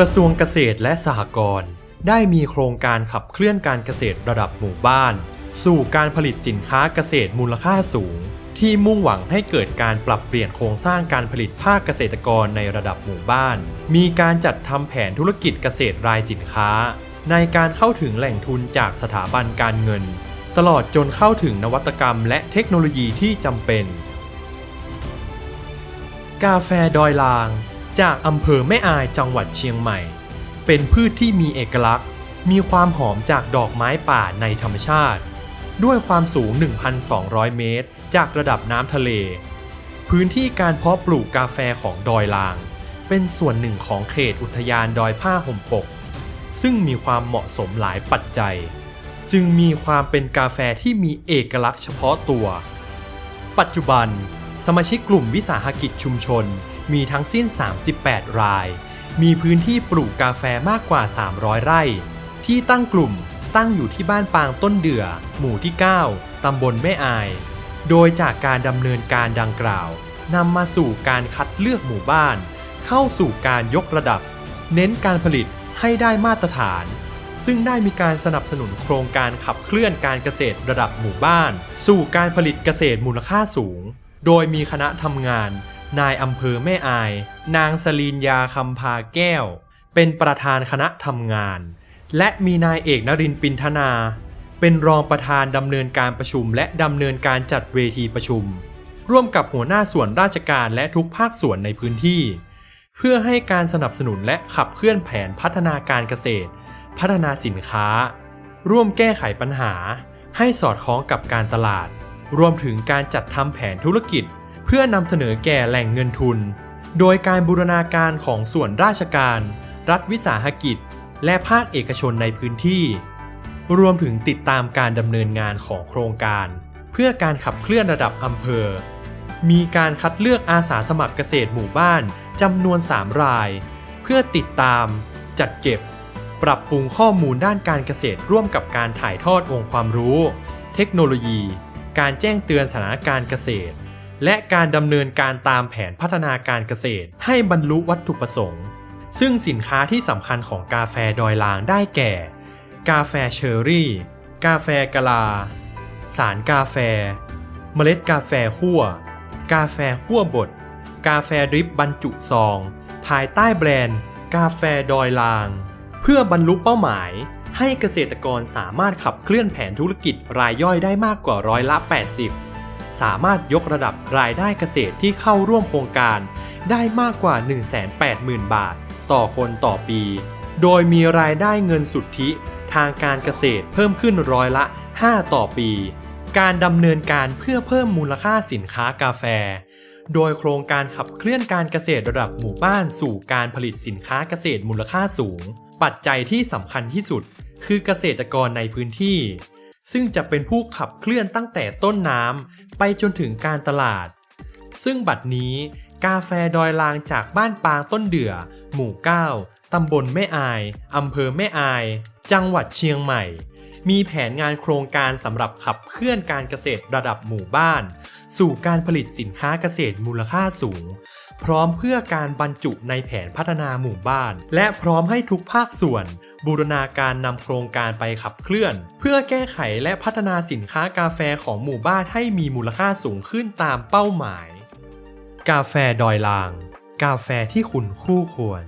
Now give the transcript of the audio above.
กระทรวงเกษตรและสหกรณ์ได้มีโครงการขับเคลื่อนการเกษตรระดับหมู่บ้าน สู่การผลิตสินค้าเกษตรมูลค่าสูง ที่มุ่งหวังให้เกิดการปรับเปลี่ยนโครงสร้างการผลิตภาคเกษตรกรในระดับหมู่บ้าน มีการจัดทำแผนธุรกิจเกษตรรายสินค้า ในการเข้าถึงแหล่งทุนจากสถาบันการเงิน ตลอดจนเข้าถึงนวัตกรรมและเทคโนโลยีที่จำเป็น กาแฟดอยลาง จากอำเภอแม่อายจังหวัดเชียงใหม่ เป็นพืชที่มีเอกลักษณ์ มีความหอมจากดอกไม้ป่าในธรรมชาติ ด้วยความสูง 1,200 เมตร จากระดับน้ำทะเล พื้นที่การเพาะปลูกกาแฟของดอยลาง เป็นส่วนหนึ่งของเขตอุทยานดอยผ้าห่มปก ซึ่งมีความเหมาะสมหลายปัจจัย จึงมีความเป็นกาแฟที่มีเอกลักษณ์เฉพาะตัว ปัจจุบัน สมาชิกกลุ่มวิสาหกิจชุมชน มีทั้งสิ้น 38 ราย มีพื้นที่ปลูกกาแฟมากกว่า 300 ไร่ ที่ตั้งกลุ่มตั้งอยู่ที่บ้านปางต้นเดือ หมู่ที่ 9 ตำบลแม่อาย โดยจากการดำเนินการดังกล่าวนำมาสู่การคัดเลือกหมู่บ้าน เข้าสู่การยกระดับ เน้นการผลิตให้ได้มาตรฐาน ซึ่งได้มีการสนับสนุนโครงการขับเคลื่อนการเกษตรระดับหมู่บ้าน สู่การผลิตเกษตรมูลค่าสูง โดยมีคณะทำงาน นายอำเภอแม่อาย นางสลีนยาคำพาแก้ว เป็นประธานคณะทำงาน และมีนายเอกนรินปินธนา เป็นรองประธานดำเนินการประชุม และดำเนินการจัดเวทีประชุม ร่วมกับหัวหน้าส่วนราชการและทุกภาคส่วนในพื้นที่ เพื่อให้การสนับสนุนและขับเคลื่อนแผนพัฒนาการเกษตร พัฒนาสินค้า ร่วมแก้ไขปัญหา ให้สอดคล้องกับการตลาด รวมถึงการจัดทำแผนธุรกิจ เพื่อนำเสนอแก่แหล่งเงินทุน โดยการบูรณาการของส่วนราชการ รัฐวิสาหกิจ และภาคเอกชนในพื้นที่ รวมถึงติดตามการดำเนินงานของโครงการ เพื่อการขับเคลื่อนระดับอำเภอ มีการคัดเลือกอาสาสมัครเกษตรหมู่บ้านจำนวน 3 ราย เพื่อติดตาม จัดเก็บ ปรับปรุงข้อมูลด้านการเกษตรร่วมกับการถ่ายทอดองค์ความรู้ เทคโนโลยี การแจ้งเตือนสถานการณ์เกษตร และการดำเนินการตามแผนพัฒนาการเกษตร ให้บรรลุวัตถุประสงค์ ซึ่งสินค้าที่สำคัญของกาแฟดอยลางได้แก่ กาแฟเชอร์รี่ กาแฟกะลา สารกาแฟ เมล็ดกาแฟคั่ว กาแฟคั่วบด กาแฟดริปบรรจุซอง ภายใต้แบรนด์ กาแฟดอยลาง เพื่อบรรลุเป้าหมายให้เกษตรกรสามารถขับเคลื่อนแผนธุรกิจรายย่อยได้มากกว่าร้อยละ 80 สามารถยกระดับรายได้เกษตรที่เข้าร่วมโครงการ ได้มากกว่า 180,000 บาท ต่อคนต่อปี โดยมีรายได้เงินสุทธิ ทางการเกษตรเพิ่มขึ้นร้อยละ 5 ต่อปี การดำเนินการเพื่อเพิ่มมูลค่าสินค้ากาแฟ โดยโครงการขับเคลื่อนการเกษตรระดับหมู่บ้านสู่การผลิตสินค้าเกษตรมูลค่าสูง ปัจจัยที่สำคัญที่สุด คือเกษตรกรในพื้นที่ ซึ่งจะเป็นผู้ขับเคลื่อนตั้งแต่ต้นน้ำไปจนถึงการตลาด ซึ่งบัดนี้กาแฟดอยลางจากบ้านปางต้นเดือ หมู่ 9 ตำบลแม่อาย อำเภอแม่อาย จังหวัดเชียงใหม่ มีแผนงานโครงการสำหรับขับเคลื่อนการเกษตรระดับหมู่บ้าน สู่การผลิตสินค้าเกษตรมูลค่าสูง พร้อมเพื่อการบรรจุในแผนพัฒนาหมู่บ้าน และพร้อมให้ทุกภาคส่วน บูรณาการนำโครงการไปขับเคลื่อน เพื่อแก้ไขและพัฒนาสินค้ากาแฟของหมู่บ้านให้มีมูลค่าสูงขึ้นตามเป้าหมาย กาแฟดอยลาง กาแฟที่คุณคู่ควร